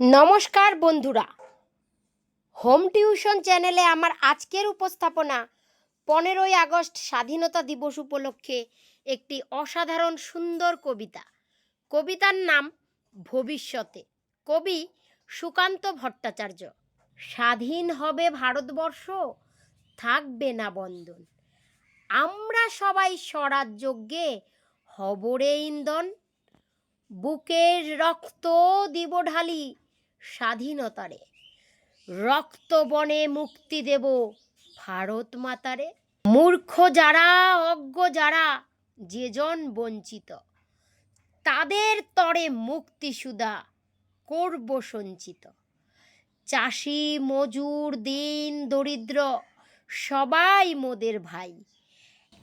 নমস্কার বন্ধুরা। Home tuition চ্যানেলে আমার আজকের উপস্থাপনা পনেরোই আগস্ট স্বাধীনতা দিবস উপলক্ষে একটি অসাধারণ সুন্দর কবিতা। কবিতার নাম ভবিষ্যতে। কবি সুকান্ত ভট্টাচার্য। স্বাধীন হবে ভারতবর্ষ, থাকবে না বন্ধন। আমরা সবাই স্বরাজ্যজ্ঞে হবরে ইন্ধন। বুকের রক্ত দিব ঢালি স্বাধীনতারে। রক্ত বনে মুক্তি দেব ভারত মাতারে। মূর্খ যারা, অজ্ঞ যারা যেজন বঞ্চিত, তাদের তরে মুক্তি সুদা করব সঞ্চিত। চাষি, মজুর, দিন, দরিদ্র, সবাই মোদের ভাই।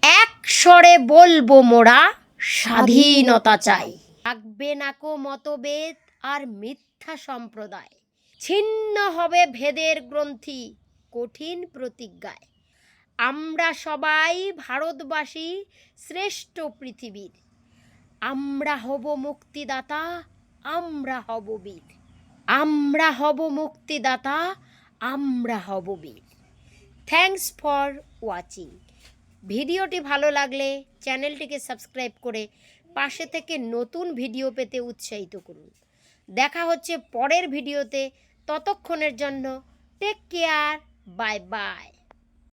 এক স্বরে বলব মোরা, স্বাধীনতা চাই। থাকবে নাকো মতভেদ আর মিথ্যা সম্প্রদায়। ছিন্ন হবে ভেদের গ্রন্থি, কঠিন প্রতিজ্ঞায়। আমরা সবাই ভারতবাসী, শ্রেষ্ঠ পৃথিবীর। আমরা হব মুক্তিদাতা, আমরা হব বীর। আমরা হব মুক্তিদাতা, আমরা হব বীর। থ্যাঙ্কস ফর ওয়াচিং ভিডিওটি ভালো লাগলে চ্যানেলটিকে সাবস্ক্রাইব করে পাশে থেকে নতুন ভিডিও পেতে উৎসাহিত করুন। দেখা হচ্ছে পরের ভিডিওতে। ততক্ষণের জন্য টেক কেয়ার বাই বাই